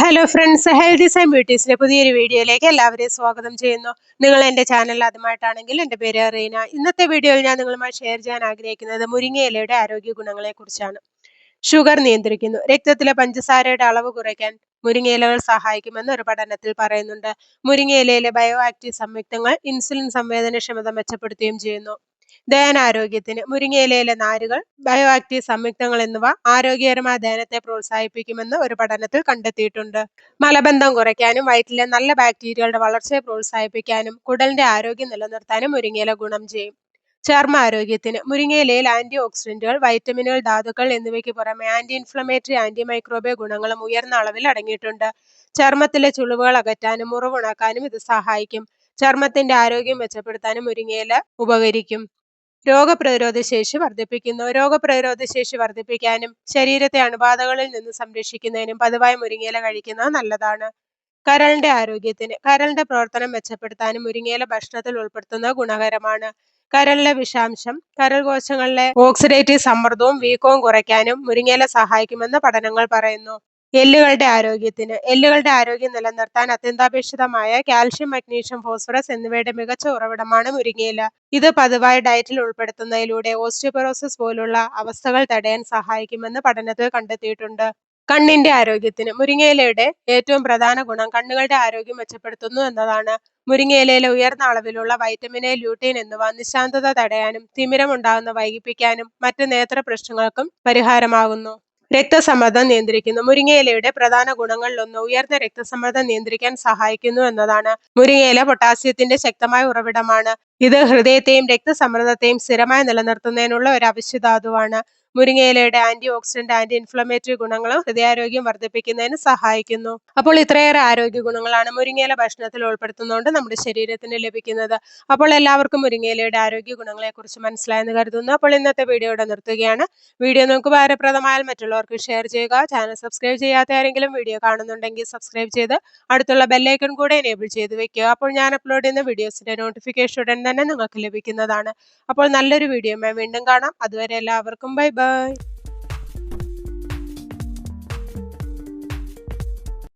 Hello friends healthy sign ബ്യൂട്ടീസിന്റെ പുതിയൊരു വീഡിയോയിലേക്ക് എല്ലാവരെയും സ്വാഗതം ചെയ്യുന്നു. നിങ്ങൾ എന്റെ ചാനൽ ആദ്യമായിട്ടാണെങ്കിൽ എന്റെ പേര് റീന. ഇന്നത്തെ വീഡിയോയിൽ ഞാൻ നിങ്ങളുമായി ഷെയർ ചെയ്യാൻ ആഗ്രഹിക്കുന്നത് മുരിങ്ങയിലയുടെ ആരോഗ്യ ഗുണങ്ങളെക്കുറിച്ചാണ്. ഷുഗർ നിയന്ത്രിക്കുന്നു. രക്തത്തിലെ പഞ്ചസാരയുടെ അളവ് കുറയ്ക്കാൻ മുരിങ്ങയിലകൾ സഹായിക്കുമെന്ന് ഒരു പഠനത്തിൽ പറയുന്നുണ്ട്. മുരിങ്ങയിലയിലെ ബയോ ആക്റ്റീവ് സംയുക്തങ്ങൾ ഇൻസുലിൻ സംവേദനക്ഷമത മെച്ചപ്പെടുത്തുകയും ചെയ്യുന്നു. ദഹനാരോഗ്യത്തിന് മുരിങ്ങയിലയിലെ നാരുകൾ ബയോആക്റ്റീവ് സംയുക്തങ്ങൾ എന്നിവ ആരോഗ്യകരമായ ദഹനത്തെ പ്രോത്സാഹിപ്പിക്കുമെന്ന് ഒരു പഠനത്തിൽ കണ്ടെത്തിയിട്ടുണ്ട്. മലബന്ധം കുറയ്ക്കാനും വയറ്റിലെ നല്ല ബാക്ടീരിയകളുടെ വളർച്ചയെ പ്രോത്സാഹിപ്പിക്കാനും കുടലിന്റെ ആരോഗ്യം നിലനിർത്താനും മുരിങ്ങയില ഗുണം ചെയ്യും. ചർമ്മ ആരോഗ്യത്തിന് മുരിങ്ങയിലയിൽ ആന്റി ഓക്സിഡന്റുകൾ വൈറ്റമിനുകൾ ധാതുക്കൾ എന്നിവയ്ക്ക് പുറമെ ആന്റി ഇൻഫ്ലമേറ്ററി ആന്റി മൈക്രോബിയ ഗുണങ്ങളും ഉയർന്ന അളവിൽ അടങ്ങിയിട്ടുണ്ട്. ചർമ്മത്തിലെ ചുളിവുകൾ അകറ്റാനും മുറിവുണക്കാനും ഇത് സഹായിക്കും. ചർമ്മത്തിന്റെ ആരോഗ്യം മെച്ചപ്പെടുത്താനും മുരിങ്ങയില ഉപകരിക്കും. രോഗപ്രതിരോധ ശേഷി വർദ്ധിപ്പിക്കുന്നു. രോഗപ്രതിരോധ ശേഷി വർദ്ധിപ്പിക്കാനും ശരീരത്തെ അണുബാധകളിൽ നിന്ന് സംരക്ഷിക്കുന്നതിനും പതിവായി മുരിങ്ങയില കഴിക്കുന്നത് നല്ലതാണ്. കരളിന്റെ ആരോഗ്യത്തിന് കരളിന്റെ പ്രവർത്തനം മെച്ചപ്പെടുത്താനും മുരിങ്ങയില ഭക്ഷണത്തിൽ ഉൾപ്പെടുത്തുന്നത് ഗുണകരമാണ്. കരളിലെ വിഷാംശം കരൾ കോശങ്ങളിലെ ഓക്സിഡേറ്റീവ് സമ്മർദ്ദവും വീക്കവും കുറയ്ക്കാനും മുരിങ്ങയില സഹായിക്കുമെന്ന് പഠനങ്ങൾ പറയുന്നു. എല്ലുകളുടെ ആരോഗ്യത്തിന്. എല്ലുകളുടെ ആരോഗ്യം നിലനിർത്താൻ അത്യന്താപേക്ഷിതമായ കാൽഷ്യം മഗ്നീഷ്യം ഫോസ്ഫറസ് എന്നിവയുടെ മികച്ച ഉറവിടമാണ് മുരിങ്ങയില. ഇത് പതിവായി ഡയറ്റിൽ ഉൾപ്പെടുത്തുന്നതിലൂടെ ഓസ്റ്റിയോപൊറോസിസ് പോലുള്ള അവസ്ഥകൾ തടയാൻ സഹായിക്കുമെന്ന് പഠനത്തിൽ കണ്ടെത്തിയിട്ടുണ്ട്. കണ്ണിന്റെ ആരോഗ്യത്തിന്. മുരിങ്ങയിലയുടെ ഏറ്റവും പ്രധാന ഗുണം കണ്ണുകളുടെ ആരോഗ്യം മെച്ചപ്പെടുത്തുന്നു എന്നതാണ്. മുരിങ്ങയിലയിലെ ഉയർന്ന അളവിലുള്ള വൈറ്റമിൻ എ ല്യൂട്ടീൻ എന്നിവ നിശാന്തത തടയാനും തിമിരം ഉണ്ടാകുന്ന വൈകിപ്പിക്കാനും മറ്റ് നേത്ര പ്രശ്നങ്ങൾക്കും പരിഹാരമാകുന്നു. രക്തസമ്മർദ്ദം നിയന്ത്രിക്കുന്നു. മുരിങ്ങയിലയുടെ പ്രധാന ഗുണങ്ങളിലൊന്ന് ഉയർന്ന രക്തസമ്മർദ്ദം നിയന്ത്രിക്കാൻ സഹായിക്കുന്നു എന്നതാണ്. മുരിങ്ങയില പൊട്ടാസ്യത്തിന്റെ ശക്തമായ ഉറവിടമാണ്. ഇത് ഹൃദയത്തെയും രക്തസമ്മർദ്ദത്തെയും സ്ഥിരമായി നിലനിർത്തുന്നതിനുള്ള ഒരു അവശ്യധാതുവാണ്. മുരിങ്ങയിലയുടെ ആന്റി ഓക്സിഡന്റ് ആന്റി ഇൻഫ്ലമേറ്ററി ഗുണങ്ങളും ഹൃദയാരോഗ്യം വർദ്ധിപ്പിക്കുന്നതിന് സഹായിക്കുന്നു. അപ്പോൾ ഇത്രയേറെ ആരോഗ്യ ഗുണങ്ങളാണ് മുരിങ്ങയില ഭക്ഷണത്തിൽ ഉൾപ്പെടുത്തുന്നതുകൊണ്ട് നമ്മുടെ ശരീരത്തിന് ലഭിക്കുന്നത്. അപ്പോൾ എല്ലാവർക്കും മുരിങ്ങയിലയുടെ ആരോഗ്യ ഗുണങ്ങളെ കുറിച്ച് മനസ്സിലായെന്ന് കരുതുന്നു. അപ്പോൾ ഇന്നത്തെ വീഡിയോ ഇവിടെ നിർത്തുകയാണ്. വീഡിയോ നമുക്ക് ഉപകാരപ്രദമായാൽ മറ്റുള്ളവർക്ക് ഷെയർ ചെയ്യുക. ചാനൽ സബ്സ്ക്രൈബ് ചെയ്യാത്ത ആരെങ്കിലും വീഡിയോ കാണുന്നുണ്ടെങ്കിൽ സബ്സ്ക്രൈബ് ചെയ്ത് അടുത്തുള്ള ബെല്ലൈക്കൺ കൂടെ എനേബിൾ ചെയ്ത് വെക്കുക. അപ്പോൾ ഞാൻ അപ്ലോഡ് ചെയ്യുന്ന വീഡിയോസിന്റെ നോട്ടിഫിക്കേഷൻ ഉടൻ തന്നെ നിങ്ങൾക്ക് ലഭിക്കുന്നതാണ്. അപ്പോൾ നല്ലൊരു വീഡിയോ വീണ്ടും കാണാം. അതുവരെ എല്ലാവർക്കും ബൈ bye.